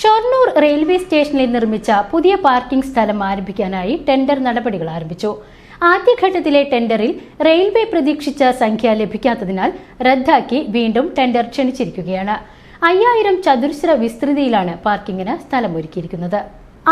Shoranur railway സ്റ്റേഷനിൽ നിർമ്മിച്ച പുതിയ പാർക്കിംഗ് സ്ഥലം ആരംഭിക്കാനായി ടെൻഡർ നടപടികൾ ആരംഭിച്ചു. ആദ്യഘട്ടത്തിലെ ടെൻഡറിൽ റെയിൽവേ പ്രതീക്ഷിച്ച സംഖ്യ ലഭിക്കാത്തതിനാൽ റദ്ദാക്കി വീണ്ടും ടെൻഡർ ക്ഷണിച്ചിരിക്കുകയാണ്. അയ്യായിരം ചതുരശ്ര വിസ്തൃതിയിലാണ് പാർക്കിങ്ങിന് സ്ഥലമൊരുക്കിയിരിക്കുന്നത്.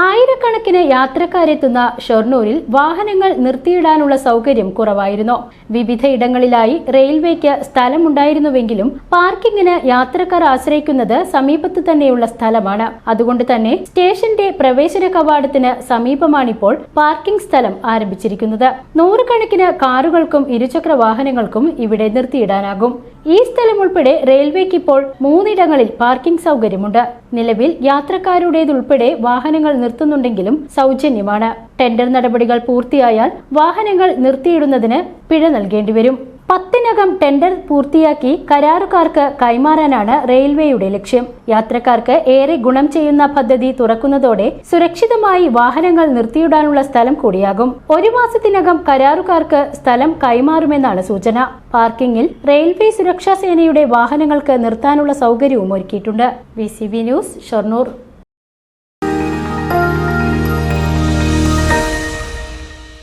ആയിരക്കണക്കിന് യാത്രക്കാരെത്തുന്ന ഷൊർണൂരിൽ വാഹനങ്ങൾ നിർത്തിയിടാനുള്ള സൗകര്യം കുറവായിരുന്നു. വിവിധ വിവിധയിടങ്ങളിലായി റെയിൽവേക്ക് സ്ഥലമുണ്ടായിരുന്നുവെങ്കിലും പാർക്കിങ്ങിന് യാത്രക്കാർ ആശ്രയിക്കുന്നത് സമീപത്ത് തന്നെയുള്ള സ്ഥലമാണ്. അതുകൊണ്ട് തന്നെ സ്റ്റേഷന്റെ പ്രവേശന കവാടത്തിന് സമീപമാണിപ്പോൾ പാർക്കിംഗ് സ്ഥലം ആരംഭിച്ചിരിക്കുന്നത്. നൂറുകണക്കിന് കാറുകൾക്കും ഇരുചക്ര വാഹനങ്ങൾക്കും ഇവിടെ നിർത്തിയിടാനാകും. ഈ സ്ഥലം ഉൾപ്പെടെ റെയിൽവേക്ക് ഇപ്പോൾ മൂന്നിടങ്ങളിൽ പാർക്കിംഗ് സൗകര്യമുണ്ട്. നിലവിൽ യാത്രക്കാരുടേതുൾപ്പെടെ വാഹനങ്ങൾ നിർത്തുന്നുണ്ടെങ്കിലും സൗജന്യമാണ്. ടെൻഡർ നടപടികൾ പൂർത്തിയായാൽ വാഹനങ്ങൾ നിർത്തിയിടുന്നതിന് പിഴ നൽകേണ്ടി വരും പത്തിനകം ടെൻഡർ പൂർത്തിയാക്കി കരാറുകാർക്ക് കൈമാറാനാണ് റെയിൽവേയുടെ ലക്ഷ്യം. യാത്രക്കാർക്ക് ഏറെ ഗുണം ചെയ്യുന്ന പദ്ധതി തുറക്കുന്നതോടെ സുരക്ഷിതമായി വാഹനങ്ങൾ നിർത്തിയിടാനുള്ള സ്ഥലം കൂടിയാകും. ഒരു മാസത്തിനകം കരാറുകാർക്ക് സ്ഥലം കൈമാറുമെന്നാണ് സൂചന. പാർക്കിംഗിൽ റെയിൽവേ സുരക്ഷാ സേനയുടെ വാഹനങ്ങൾക്ക് നിർത്താനുള്ള സൗകര്യവും ഒരുക്കിയിട്ടുണ്ട്. B news Shoranur.